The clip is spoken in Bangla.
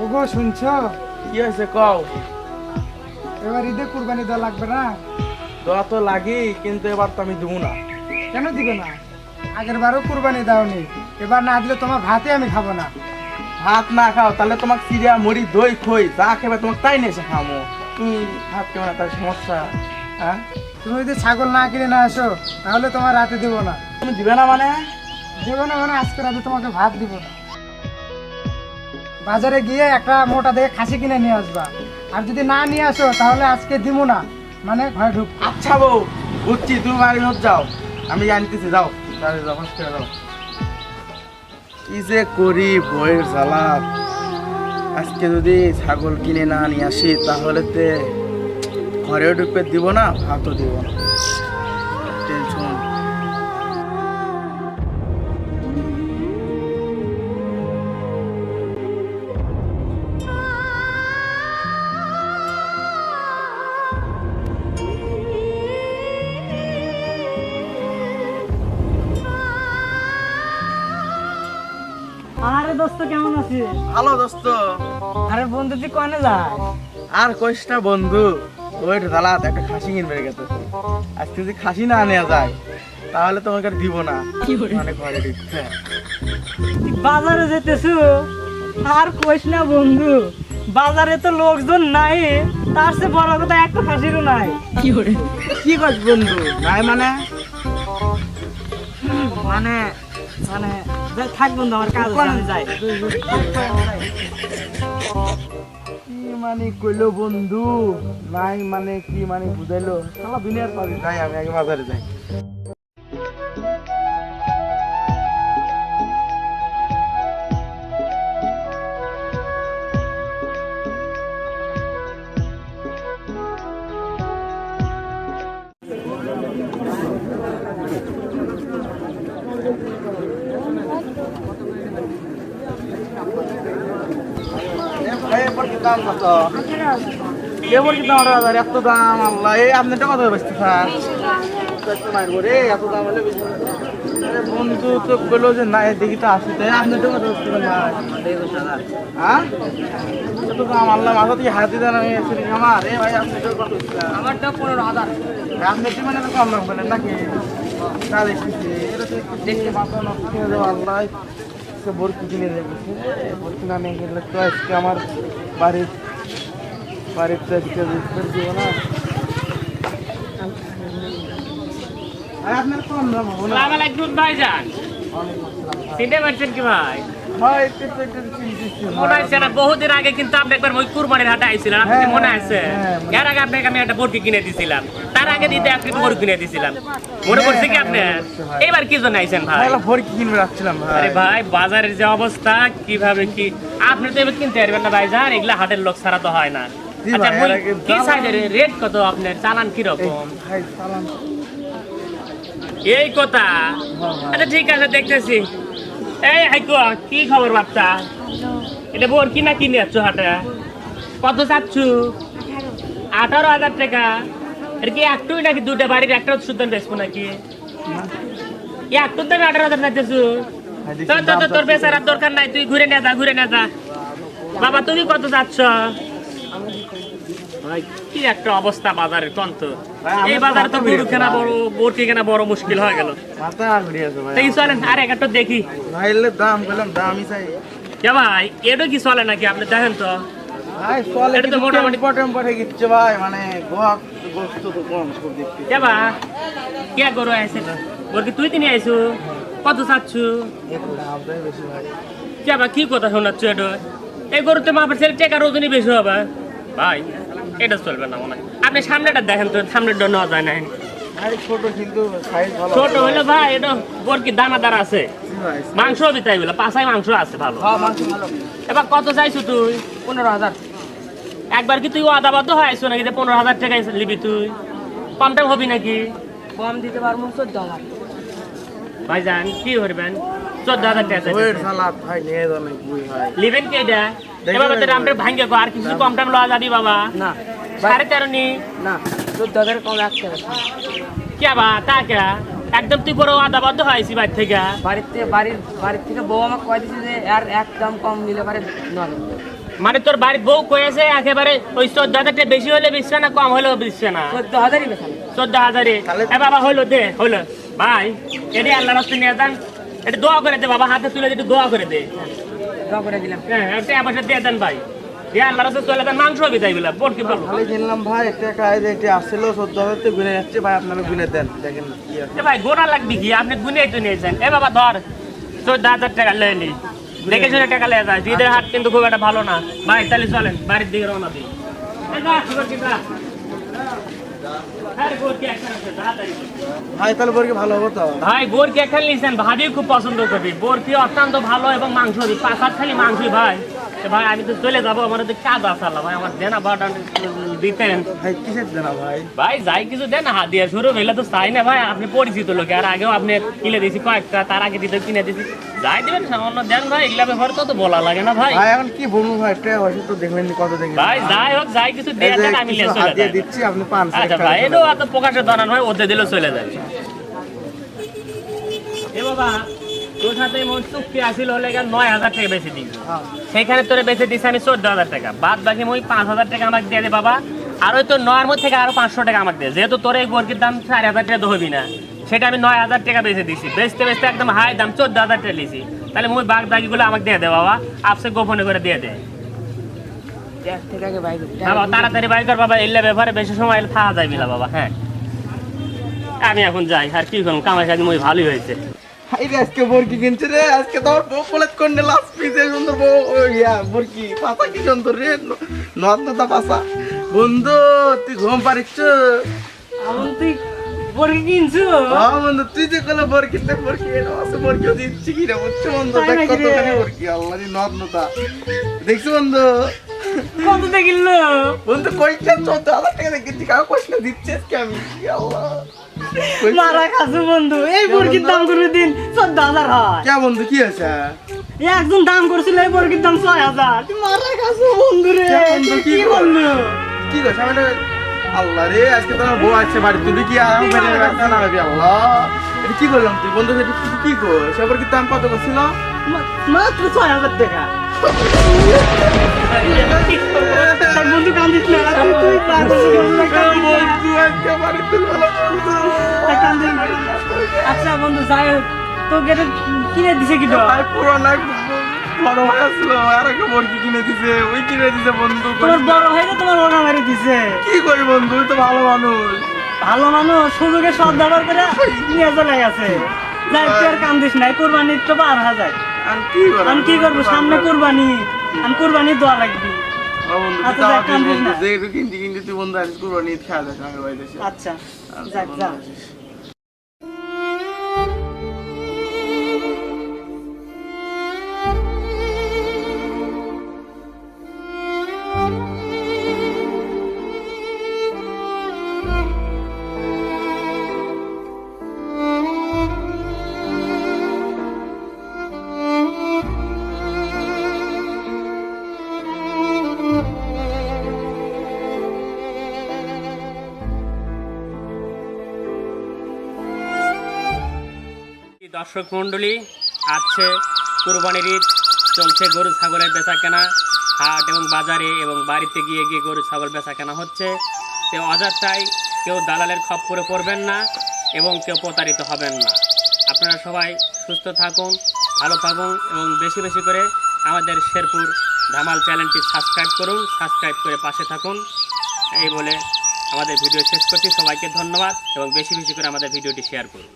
ওগো শুনছো? কি হয়েছে কও? এবার ঈদে কুরবানি দেওয়া লাগবে না? দেওয়া তো লাগি কিন্তু এবার তো আমি দেবো না। কেন দিবে না? আগের বারও কুরবানি দাওনি। এবার না দিলে তোমার ভাতে আমি খাব না। ভাত না খাও তাহলে তোমাকে চিড়িয়া মুড়ি দই খই যা খেবে তোমাকে তাই নিয়ে এসে খামো তুমি ভাত খেবে না তার সমস্যা। হ্যাঁ? তুমি যদি ছাগল না কিনে না আসো তাহলে তোমার রাতে দেবো না। তুমি দিবে না মানে? দেবো না মানে আজকে রাতে তোমাকে ভাত দিব না। বাজারে গিয়ে একটা মোটা দেখে খাসি কিনে নিয়ে আসবা। আর যদি না নিয়ে আসো, তাহলে আজকে দিব না। মানে ঘরে ঢুক। আচ্ছা বউ, বুঝছি, তুমি বাড়ির মধ্যে যাও। আমি জানতেছি, যাও। তাহলে যাও যাও কি যে করি বইয়ের জ্বালাত আজকে যদি ছাগল কিনে না নিয়ে আসি, তাহলে তে ঘরেও ঢুকতে দিব না? ভাতও দিব না। আরে দোস্ত কেমন আছিস? ভালো দোস্ত। আরে বন্ধু তুই কনে যায় আর কইস না বন্ধু ওয়েট জ্বালাত একটা খাসি কিনবে গেছে। আজকে যদি খাসি না নেওয়া যায় তাহলে তোমাকে আর দিব না। মানে ঘরে তুই বাজারে যেতেছু? আর কইস না বন্ধু বাজারে তো লোকজন নাই তার সে বড় কথা একটা ফাঁসিরও নাই। কি করছ বন্ধু নাই মানে? মানে মানে যাই, থাক বন্ধু আমার কাজ আমি যাই কি মানে কইলো বন্ধু? নাই মানে কি মানে বুঝাইলো? সারা দুনিয়ার পাবি যাই আমি আগে বাজারে যাই। দাম কত? কি দাম হাজার এত দাম আল্লাহ এই আপনি টাকা কত বেচতে স্যার। মারবো রে এত দাম হলে বন্ধু তো বলল যে না দেখি তো আসি তাই আপনি কত বেচতে হ্যাঁ? এত দাম আল্লাহ মাথা দিয়ে হাতি দেন আমি এসে আমার। রে ভাই আপনি টাকা কত আমারটা পনেরো হাজার। আপনি কি মানে কম দাম নাকি? তা এটা তো আল্লাহ। সে বরফি কিনে দেখেছি বরফি না নিয়ে গেলে তো আজকে আমার বাড়ির বাড়ির তো আজকে বুঝতে দিব না। আরে আপনার কম দাম হবে না। ভাইজান। চিনতে পারছেন কি ভাই? হয় একটু একটু একটু চিনতেছি মনে আছে না বহুদিন আগে কিন্তু আপনি একবার ওই কুরবানির হাটে আইছিলেন আপনি মনে আছে? হ্যাঁ, এর আগে আপনাকে আমি একটা বরফি কিনে দিছিলাম। তার আগে দিতে আপনি গরু কিনে দিছিলাম। মনে পড়ছে কি আপনার? এবার কি জন্য আইছেন ভাই? ভাই ভরকি রাখছিলাম আরে ভাই বাজারের যে অবস্থা কীভাবে কি? আপনি তো এবার কিনতে পারবেন না ভাই জান এগুলা হাটের লোক ছাড়া তো হয় না। আচ্ছা কি সাইজের? রেট কত আপনার? চালান কি এই, রকম ভাই সালাম এই কথা। আচ্ছা ঠিক আছে দেখতেছি। এই হাইকো কি খবর বাচ্চা? এটা বোর কিনা কিনে যাচ্ছ হাটে কত চাচ্ছ? আঠারো হাজার টাকা। আর কি একটুই নাকি দুটা বাড়ির একটা সুতন বেসবো নাকি? একটুর দামে আঠারো হাজার চাইতেছ দেখি তোর তোর- বেচারার দরকার নাই তুই ঘুরে নিয়ে যা ঘুরে নিয়ে যা। বাবা তুমি কত চাচ্ছ? ভাই, কি একটা অবস্থা বাজারের কন্ত? এই বাজারে তো গরু কেনা বড় বটি কেনা বড় মুশকিল হয়ে গেল। তাই চলেন আর একটা দেখি। ভাই এলে দাম বললাম দামই চাই। কে ভাই এটা কি চলে নাকি? আপনি দেখেন তো। ভাই চলে এটা তো মোটামুটি- ভাই মানে গোয়া গোস্ত তো কম সব দেখতে কে বা কে গরু আইছে? তুই তিনি আইছু? কত চাচ্ছু? কে বা কি কথা শোনাচ্ছ এটা এই গরুতে মাপের ছেলে টেকার ওজনই বেশি হবে। ভাই এটা চলবে না মনে হয়। আপনি সামনেটা দেখেন তো সামনেটা নেওয়া যায় না। ছোট কিন্তু ছোট হইলে ভাই এটা বর কি দানাদার আছে? মাংস বিতাই বলে পাশায় মাংস আছে ভালো। হ্যাঁ ভালো। এবার কত চাইছু তুই? পনেরো হাজার। একবার কি তুই আদাবাদ হয়েছো নাকি যে পনেরো হাজার টাকা নিবি তুই? কম টাইম হবি নাকি? কম দিতে পারব চোদ্দ হাজার। ভাইজান কি করবেন চোদ্দ হাজার টাকা চাইতেছে। ওয়েট সালাদ ভাই নিয়ে যাও নাকি বুঝি ভাই। লিবেন কি এটা? দেখে এবার নেবেন। আমরা ভাঙ্গে গো আর কিছু কম টাইম লওয়া যাবি বাবা। না। সাড়ে তেরো নি। না চোদ্দ হাজার কম রাখতে হবে কে বা তা কে? একদম তুই বড় আদাবাদ হয়েছি বাড়ি থেকে। বাড়ির থেকে বাড়ির বাড়ির থেকে বউ আমাকে কয় দিছে যে আর একদম কম নিলে পারে নয় মানে তোর বাড়ির বউ কয়েছে একেবারে ওই চোদ্দ হাজারটা বেশি হলে বিছবে না কম হলেও বিছবে না? চোদ্দ হাজারই চোদ্দ হাজারে এ বাবা হলো দে হলো ভাই এটি আল্লাহ রাস্তা নিয়ে যান। এটা দোয়া করে দে বাবা হাতে তুলে একটু দোয়া করে দে। ড্র করে দিলাম। হ্যাঁ টাকা পয়সা দিয়ে দেন ভাই। দিয়ে আল্লাহ রাস্তা চলে দেন মাংস হবে তাই বলে বোর কি বলব খালি কিনলাম ভাই একটা কাজ এটি আসছিল চোদ্দ হাজার তো গুনে যাচ্ছে ভাই আপনারা গুনে দেন। দেখেন ভাই গোনা লাগবে কি? আপনি গুনে তো নিয়েছেন এ বাবা ধর চোদ্দ হাজার টাকা লয়ে নি। দেখে শুনে টাকা লেগে যায় ঈদের হাট কিন্তু খুব একটা ভালো না। ভাই তাহলে চলেন বাড়ির দিকে রওনা দিই। ভাই তাহলে বোরকে ভালো হবে তো। ভাই বোরকে খেলে নিয়েছেন ভাবি খুব পছন্দ করবি বোরকি অত্যন্ত ভালো এবং মাংস হাত খালি মাংসই ভাই। ভাই আমি তো চলে যাব আমার তো কাজ আছে আল্লাহ ভাই আমার দেনা দিতেন। ভাই কিসের দেনা ভাই? ভাই যাই কিছু দেন হাত দিয়ে শুরু হইলে তো চাই না ভাই আপনি পরিচিত লোক আর আগেও আপনি কিনে দিয়েছি কয়েকটা তার আগে দিতে কিনে দিয়েছি। যাই দিবেন সামান্য দেন ভাই এগুলা ব্যাপারে তো তো বলা লাগে না ভাই। ভাই এখন কি বলব ভাই টাকা পয়সা তো দেখলেন নি কত দেখলেন ভাই যাই হোক যাই কিছু দিয়ে দেন আমি কিছু হাত দিয়ে দিচ্ছি আপনি পান আচ্ছা ভাই এটাও এত প্রকাশের দরান হয় ওতে দিলেও চলে যাবে এ বাবা তোর সাথে মোট চুক্তি আসিল হলে নয় হাজার টাকা বেশি দিবি। সেখানে তোরে বেঁচে দিছি আমি চোদ্দ হাজার টাকা। বাদ বাকি মই পাঁচ হাজার টাকা আমাকে দিয়ে দে বাবা। আর ওই তোর নয়ের মধ্যে থেকে আরও পাঁচশো টাকা আমাকে দে। যেহেতু তোর এই বর্গির দাম চার হাজার টাকা হবি না, সেটা আমি নয় হাজার টাকা বেঁচে দিছি। বেচতে বেচতে একদম হাই দাম চোদ্দ হাজার টাকা লিছি তাহলে মই বাঘ দাগিগুলো আমাকে দিয়ে দে বাবা। আপসে গোপনে করে দিয়ে দে। তাড়াতাড়ি বাই কর বাবা। এলে ব্যাপারে বেশি সময় এলে থাকা যাবি না বাবা হ্যাঁ। আমি এখন যাই। আর কি করুন কামাই কাজ মই ভালোই হয়েছে। আজকে বরকি কিনছে রে আজকে তো আমার বউ কলেজ করলে লাস্ট পিসে সুন্দর বউ। ইয়া বরকি পাতা কি সুন্দর রে নদ নদা বন্ধু তুই ঘুম আমন তুই বর্গি কিনছো? হ্যাঁ বন্ধু তুই যে কলে বরকি তে বরকি এটা আছে বরকি দিচ্ছি কি রে বুঝছ বন্ধু? তাই দেখ কত বরকি আল্লাহ নদ নদা দেখছ বন্ধু? কত দেখিল? বন্ধু কইটা চোদ্দ হাজার টাকা দেখেছি কাউ কইলে দিচ্ছে কি আমি। আল্লাহ মারা খাসু বন্ধু এই বর্গির দাম করে দিন চোদ্দ হাজার হয়। কে বন্ধু কি আছে এই একজন দাম করছিল এই বর্গির দাম ছয় হাজার। মারা খাসু বন্ধু রে কে? বলল কি করছ আমি আল্লাহ রে আজকে তোমার বউ আছে বাড়ি তুই কি আরাম বেড়ে রাখতে না ভাবি আল্লাহ? এটা কি করলাম তুই? বন্ধু কি কি কর সবার কি দাম কত করছিল? মাত্র ছয় হাজার টাকা। তার তা। আচ্ছা বন্ধু যাই হোক তোকে কিনে দিছে কি ভাই বড় ভাই আসলো। আর একটা মুরগি কিনে দিছে? ওই কিনে দিছে বন্ধু। তোমার বড় তোমার ওনা মারি দিছে। কি করি বন্ধু? তো ভালো মানুষ। ভালো মানুষ সুযোগে সব ব্যবহার করে নিয়ে চলে গেছে। যাই তুই আর কান্দিস নাই কোরবানি তো বার হাজার আমি কি করব? আমি কি করব? সামনে কোরবানি। আমি কোরবানি দোয়া লাগবি। ও বন্ধু তুই আচ্ছা, যাক, কান্দিস বন্ধু দর্শক মণ্ডলী, আছে কুরবানির ঈদ, চলছে গরু ছাগলের বেচা কেনা হাট এবং বাজারে এবং বাড়িতে গিয়ে গিয়ে গরু ছাগল বেচা কেনা হচ্ছে। তো অযথাই, কেউ দালালের খপ্পরে পড়বেন না এবং কেউ প্রতারিত হবেন না। আপনারা সবাই সুস্থ থাকুন, ভালো থাকুন এবং বেশি বেশি করে আমাদের শেরপুর ধামাল চ্যানেলটি সাবস্ক্রাইব করুন, সাবস্ক্রাইব করে পাশে থাকুন। এই বলে আমাদের ভিডিও শেষ করছি। সবাইকে ধন্যবাদ এবং বেশি বেশি করে আমাদের ভিডিওটি শেয়ার করুন।